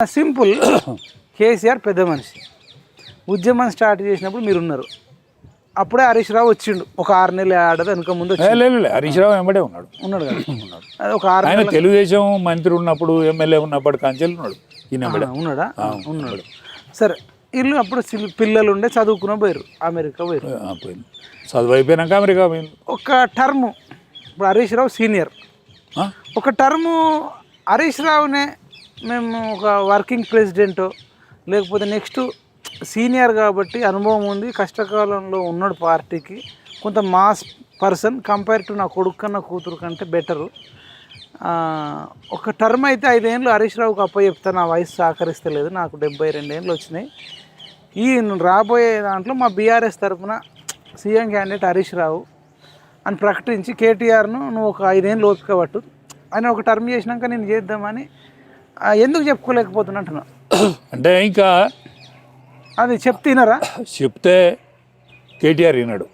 Simple KCR పెద్ద మనిషి. ఉద్యమం స్టార్ట్ చేసినప్పుడు మీరు ఉన్నారు అప్పుడే హరీష్ రావు వచ్చిండు. ఒక ఆరు నెలలు ఆడదు వెనుక ముందు హరీష్ రావు వెంబడే ఉన్నాడు. ఉన్నాడు కదా. ఒక ఆరు ఆయన తెలుగుదేశం మంత్రి ఉన్నప్పుడు ఎమ్మెల్యే ఉన్నప్పుడు కంచెలు ఉన్నాడు. ఈయన ఉన్నాడా? ఉన్నాడు. సరే వీళ్ళు అప్పుడు పిల్లలు ఉండే చదువుకున్న పోయారు అమెరికా పోయారు చదువు అయిపోయినాక అమెరికా పోయింది. ఒక టర్మ్. ఇప్పుడు హరీష్ రావు సీనియర్? ఒక టర్ము హరీష్ రావునే మేము ఒక వర్కింగ్ ప్రెసిడెంట్ లేకపోతే నెక్స్ట్ సీనియర్ కాబట్టి అనుభవం ఉంది కష్టకాలంలో ఉన్నాడు పార్టీకి. కొంత మాస్ పర్సన్ కంపేర్ టు నా కొడుకు కన్నా కూతురు కంటే బెటరు. ఒక టర్మ్ అయితే ఐదేళ్ళు హరీష్ రావుకు అప్ప చెప్తా నా వయసు సహకరిస్తలేదు నాకు డెబ్బై రెండేళ్ళు వచ్చినాయి. ఈ రాబోయే దాంట్లో మా బీఆర్ఎస్ తరఫున సీఎం క్యాండిడేట్ హరీష్ రావు. అని ప్రకటించి కేటీఆర్ను నువ్వు ఒక ఐదేళ్ళు ఓపిక పట్టు. అని ఒక టర్మ్ చేసినాక నేను చేద్దామని ఎందుకు చెప్పుకోలేకపోతున్నా అంటున్నా. అంటే ఇంకా అది చెప్తినరా చెప్తే కేటీఆర్ విన్నాడు